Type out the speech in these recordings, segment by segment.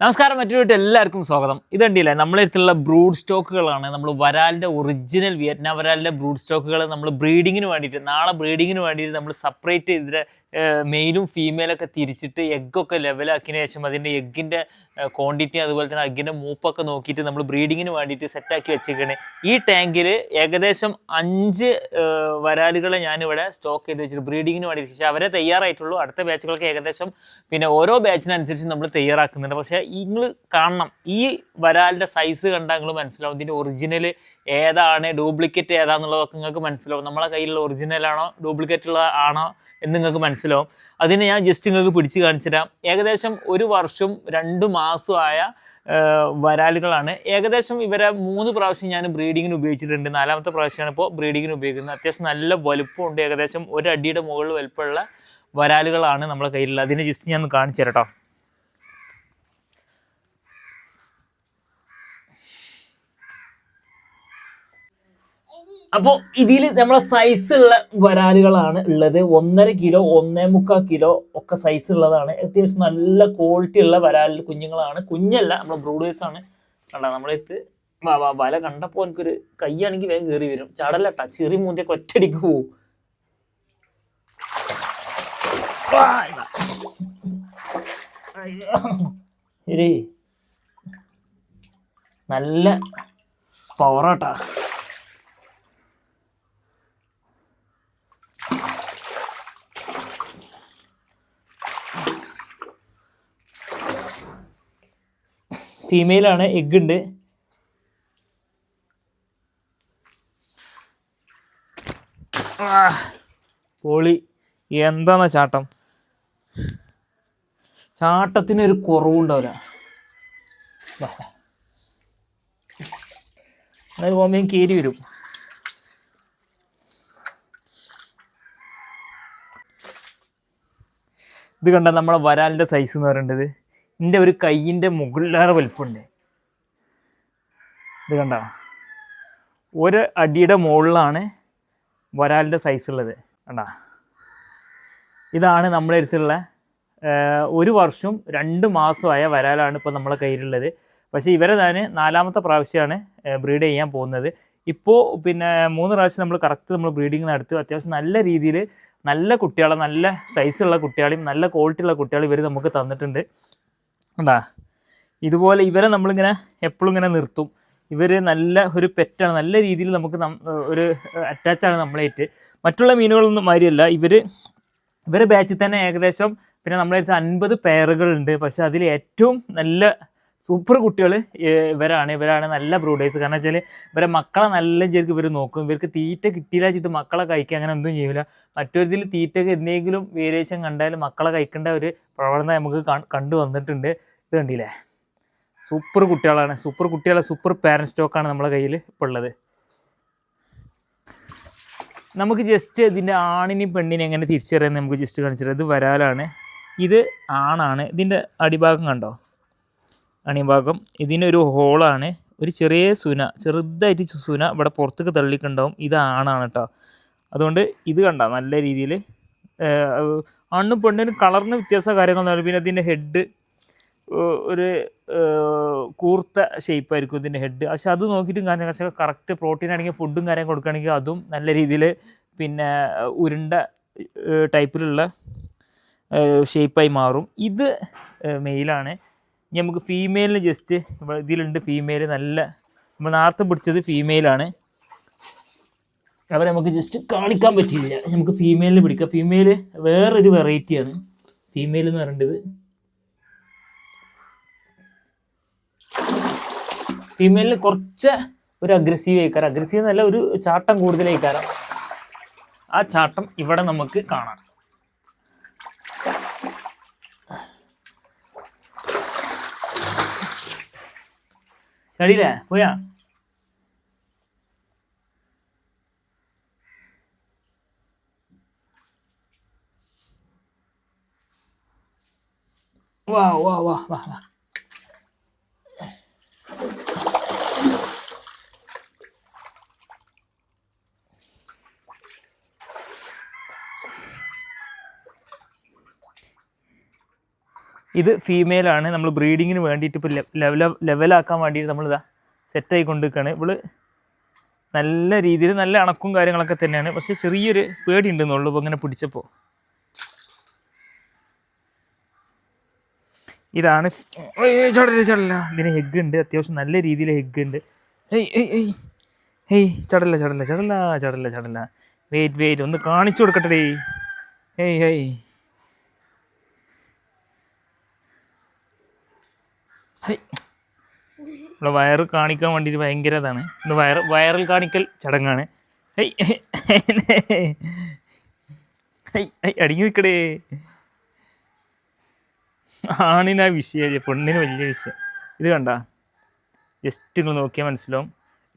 നമസ്കാരം മറ്റൊരു വീട്ടിൽ എല്ലാവർക്കും സ്വാഗതം. ഇതുണ്ടില്ലേ നമ്മളെ അടുത്തുള്ള ബ്രൂഡ് സ്റ്റോക്കുകളാണ് നമ്മൾ വരാലിന്റെ ഒറിജിനൽ വിയറ്റ്നാം വരാലിന്റെ ബ്രൂഡ് സ്റ്റോക്കുകൾ നമ്മൾ ബ്രീഡിങ്ങിന് വേണ്ടിയിട്ട് നാളെ ബ്രീഡിങ്ങിന് വേണ്ടിയിട്ട് നമ്മൾ സെപ്പറേറ്റ് ഇതിന്റെ മെയിലും ഫീമെയിലൊക്കെ തിരിച്ചിട്ട് എഗ്ഗൊക്കെ ലെവലാക്കിയതിന് ശേഷം അതിന്റെ എഗ്ഗിന്റെ ക്വാണ്ടിറ്റി അതുപോലെ തന്നെ എഗ്ഗിന്റെ മൂപ്പൊക്കെ നോക്കിയിട്ട് നമ്മൾ ബ്രീഡിങ്ങിന് വേണ്ടിയിട്ട് സെറ്റാക്കി വെച്ചേക്കാണ് ഈ ടാങ്കിൽ ഏകദേശം അഞ്ച് വരാലുകളെ ഞാനിവിടെ സ്റ്റോക്ക് ചെയ്ത് വെച്ചിട്ട് ബ്രീഡിങ്ങിന് വേണ്ടിയിട്ട്. പക്ഷേ അവരെ തയ്യാറായിട്ടുള്ളൂ. അടുത്ത ബാച്ചുകൾക്ക് ഏകദേശം പിന്നെ ഓരോ ബാച്ചിനനുസരിച്ച് നമ്മൾ തയ്യാറാക്കുന്നുണ്ട്. പക്ഷേ നിങ്ങൾ കാണണം. ഈ വരാലിന്റെ സൈസ് കണ്ടാൽ നിങ്ങൾ മനസ്സിലാവും. ഇതിന്റെ ഒറിജിനൽ ഏതാണ് ഡ്യൂപ്ലിക്കേറ്റ് ഏതാണെന്നുള്ളതൊക്കെ നിങ്ങൾക്ക് മനസ്സിലാവും. നമ്മളെ കയ്യിലുള്ള ഒറിജിനലാണോ ഡ്യൂപ്ലിക്കേറ്റ് ഉള്ള ആണോ എന്ന് നിങ്ങൾക്ക് മനസ്സിലാവും. അതിനെ ഞാൻ ജസ്റ്റ് നിങ്ങൾക്ക് പിടിച്ച് കാണിച്ചു തരാം. ഏകദേശം ഒരു വർഷം രണ്ട് മാസമായ വരാലുകളാണ്. ഏകദേശം ഇവരെ മൂന്ന് പ്രാവശ്യം ഞാൻ ബ്രീഡിങ്ങിന് ഉപയോഗിച്ചിട്ടുണ്ട്. നാലാമത്തെ പ്രാവശ്യമാണ് ഇപ്പോൾ ബ്രീഡിങ്ങിന് ഉപയോഗിക്കുന്നത്. അത്യാവശ്യം നല്ല വലുപ്പമുണ്ട്. ഏകദേശം ഒരു അടിയുടെ മുകളിൽ വലുപ്പമുള്ള വരാലുകളാണ് നമ്മളെ കയ്യിലുള്ളത്. അതിനെ ജസ്റ്റ് ഞാൻ കാണിച്ചു തരാം അപ്പോൾ ഇതിൽ നമ്മളെ സൈസ് ഉള്ള വരാലുകളാണ് ഉള്ളത്. ഒന്നര കിലോ ഒന്നേ മുക്കാൽ കിലോ ഒക്കെ സൈസ് ഉള്ളതാണ്. അത്യാവശ്യം നല്ല ക്വാളിറ്റി ഉള്ള വരാൽ കുഞ്ഞുങ്ങളാണ്. കുഞ്ഞല്ല നമ്മളെ ബ്രൂഡേഴ്സ് ആണ്. കണ്ട നമ്മളെ വല കണ്ടപ്പോൾ എനിക്കൊരു കൈയാണെങ്കിൽ വേഗം കയറി വരും. ചടലട്ട ചെറിയ മൂന്തൊക്കെ ഒറ്റടിക്ക് പോവും. നല്ല പവറാട്ടാ ഫീമെയിലാണ് എഗ് ഉണ്ട്. പോളി. എന്താന്ന ചാട്ടം? ചാട്ടത്തിന് ഒരു കുറവുണ്ടാവില്ല ഓമയും പോകുമ്പോൾ കയറി വരും. ഇത് കണ്ട നമ്മളെ വരാലിന്റെ സൈസ് എന്ന് പറയുന്നത് എന്റെ ഒരു കയ്യിന്റെ മുകളിലേറെ വലുപ്പമുണ്ട് ഇത് കണ്ട? ഒരു അടിയുടെ മുകളിലാണ് വരാലിന്റെ സൈസ് ഉള്ളത്. കണ്ട? ഇതാണ് നമ്മുടെ അടുത്തുള്ള ഒരു വർഷം രണ്ട് മാസമായ വരാലാണ് ഇപ്പോൾ നമ്മളെ കയ്യിലുള്ളത്. പക്ഷേ ഇവരെ ഞാൻ നാലാമത്തെ പ്രാവശ്യമാണ് ബ്രീഡ് ചെയ്യാൻ പോകുന്നത്. ഇപ്പോൾ പിന്നെ മൂന്ന് പ്രാവശ്യം നമ്മൾ കറക്റ്റ് നമ്മൾ ബ്രീഡിങ് നടത്തി. അത്യാവശ്യം നല്ല രീതിയിൽ നല്ല കുട്ടികളെ നല്ല സൈസുള്ള കുട്ടികളെയും നല്ല ക്വാളിറ്റി ഉള്ള കുട്ടികളെ ഇവർ നമുക്ക് തന്നിട്ടുണ്ട്. ഉണ്ടാ ഇതുപോലെ ഇവരെ നമ്മളിങ്ങനെ എപ്പോഴും ഇങ്ങനെ നിർത്തും. ഇവർ നല്ല ഒരു പെറ്റാണ്. നല്ല രീതിയിൽ നമുക്ക് ഒരു അറ്റാച്ചാണ് നമ്മളേറ്റ് മറ്റുള്ള മീനുകളൊന്നും മാതിരിയല്ല. ഇവർ ഇവരെ ബാച്ചിൽ തന്നെ ഏകദേശം പിന്നെ നമ്മളെ അടുത്ത് അൻപത് പേറുകളുണ്ട് പക്ഷെ അതിൽ ഏറ്റവും നല്ല സൂപ്പർ കുട്ടികൾ ഇവരാണ്. ഇവരാണ് നല്ല ബ്രൂഡേഴ്സ്. കാരണം വെച്ചാൽ ഇവരെ മക്കളെ നല്ല ശരിക്കും ഇവർ നോക്കും. ഇവർക്ക് തീറ്റ കിട്ടിയില്ല വെച്ചിട്ട് മക്കളെ കഴിക്കുക അങ്ങനെ ഒന്നും ചെയ്യില്ല മറ്റൊരിതിൽ തീറ്റയ്ക്ക് എന്തെങ്കിലും വേരിയേഷൻ കണ്ടാലും മക്കളെ കഴിക്കേണ്ട ഒരു പ്രവണത നമുക്ക് കണ്ടു വന്നിട്ടുണ്ട്. ഇത് കണ്ടില്ലേ? സൂപ്പർ കുട്ടികളാണ്. സൂപ്പർ കുട്ടികളെ സൂപ്പർ പാരന്റ് സ്റ്റോക്കാണ് നമ്മളെ കയ്യിൽ ഇപ്പോൾ ഉള്ളത്. നമുക്ക് ജസ്റ്റ് ഇതിന്റെ ആണിനെയും പെണ്ണിനെ എങ്ങനെ തിരിച്ചറിയാൻ നമുക്ക് ജസ്റ്റ് കാണിച്ചിട്ട് ഇത് വരാലാണ്. ഇത് ആണാണ്. ഇതിന്റെ അടിഭാഗം കണ്ടോ? അണിഭാഗം ഇതിനൊരു ഹോളാണ്. ഒരു ചെറിയ സുന ചെറുതായിട്ട് സുന ഇവിടെ പുറത്തേക്ക് തള്ളിക്കുണ്ടാവും ഇത് ആണാണ് കേട്ടോ അതുകൊണ്ട് ഇത് കണ്ട നല്ല രീതിയിൽ ആണും പെണ്ണിനും കളറിന് വ്യത്യാസ കാര്യങ്ങളൊന്നും പിന്നെ ഇതിന്റെ ഹെഡ് ഒരു കൂർത്ത ഷേപ്പായിരിക്കും ഇതിന്റെ ഹെഡ്. പക്ഷെ അത് നോക്കിയിട്ടും കാര്യം പക്ഷേ കറക്റ്റ് പ്രോട്ടീൻ ആണെങ്കിൽ ഫുഡും കാര്യം കൊടുക്കുകയാണെങ്കിൽ അതും നല്ല രീതിയിൽ പിന്നെ ഉരുണ്ട ടൈപ്പിലുള്ള ഷേപ്പായി മാറും. ഇത് മെയിലാണ് ഇനി നമുക്ക് ഫീമെയിലിന് ജസ്റ്റ് ഇതിലുണ്ട് ഫീമെയിൽ നല്ല നമ്മൾ നേരത്തെ പിടിച്ചത് ഫീമെയിലാണ് അവരെ നമുക്ക് ജസ്റ്റ് കാണിക്കാൻ പറ്റില്ല നമുക്ക് ഫീമെയിലിന് പിടിക്കാം. ഫീമെയിൽ വേറൊരു വെറൈറ്റിയാണ് ഫീമെയിൽ എന്ന് പറയേണ്ടത് ഫീമെയിലിന് കുറച്ച് ഒരു അഗ്രസീവ് ആയിക്കാരം. അഗ്രസീവ് എന്നല്ല ഒരു ചാട്ടം കൂടുതലായിക്കാരം. ആ ചാട്ടം ഇവിടെ നമുക്ക് കാണാം. Dari 要。哇哇哇哇哇 ഇത് ഫീമെയിലാണ് നമ്മൾ ബ്രീഡിങ്ങിന് വേണ്ടിയിട്ട് ഇപ്പോൾ ലെവല ലെവലാക്കാൻ വേണ്ടിയിട്ട് നമ്മളിതാ സെറ്റായി കൊണ്ടുവയ്ക്കുകയാണ് ഇവൾ നല്ല രീതിയിൽ നല്ല അണക്കും കാര്യങ്ങളൊക്കെ തന്നെയാണ്. പക്ഷെ ചെറിയൊരു പേടി ഉണ്ടെന്നുള്ളൂ ഇപ്പോൾ ഇങ്ങനെ പിടിച്ചപ്പോൾ ഇതാണ് ചടല ചടല ഇതിന് ഹെഗ് ഉണ്ട്. അത്യാവശ്യം നല്ല രീതിയിൽ ഹെഗ് ഉണ്ട്. ഹേയ് ചടല ചടല ചടല ചടല ചടല വെയിറ്റ് വെയിറ്റ് ഒന്ന് കാണിച്ചു കൊടുക്കട്ടെ ഏയ് ഏയ്. ഇവിടെ വയറ് കാണിക്കാൻ വേണ്ടിയിട്ട് ഭയങ്കര ഇതാണ്. ഇന്ന് വയറ് വയറൽ കാണിക്കൽ ചടങ്ങാണ്. അടിഞ്ഞു നിൽക്കടേ ആണിന് വിഷയം പെണ്ണിന് വലിയ വിഷയം. ഇത് കണ്ട? ജസ്റ്റ് നിങ്ങൾ നോക്കിയാൽ മനസ്സിലാവും.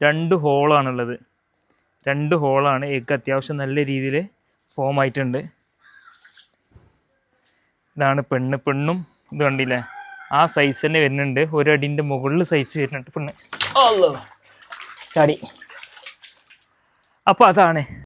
രണ്ട് ഹോളാണുള്ളത്. രണ്ട് ഹോളാണ്. എനിക്ക് അത്യാവശ്യം നല്ല രീതിയിൽ ഫോം ആയിട്ടുണ്ട്. ഇതാണ് പെണ്ണ്. പെണ്ണും ഇത് കണ്ടില്ലേ? ആ സൈസ് തന്നെ വരുന്നുണ്ട്. ഒരടിന്റെ മുകളിൽ സൈസ് വരുന്നുണ്ട്. പിന്നെ ചാടി. അപ്പോൾ അതാണ്.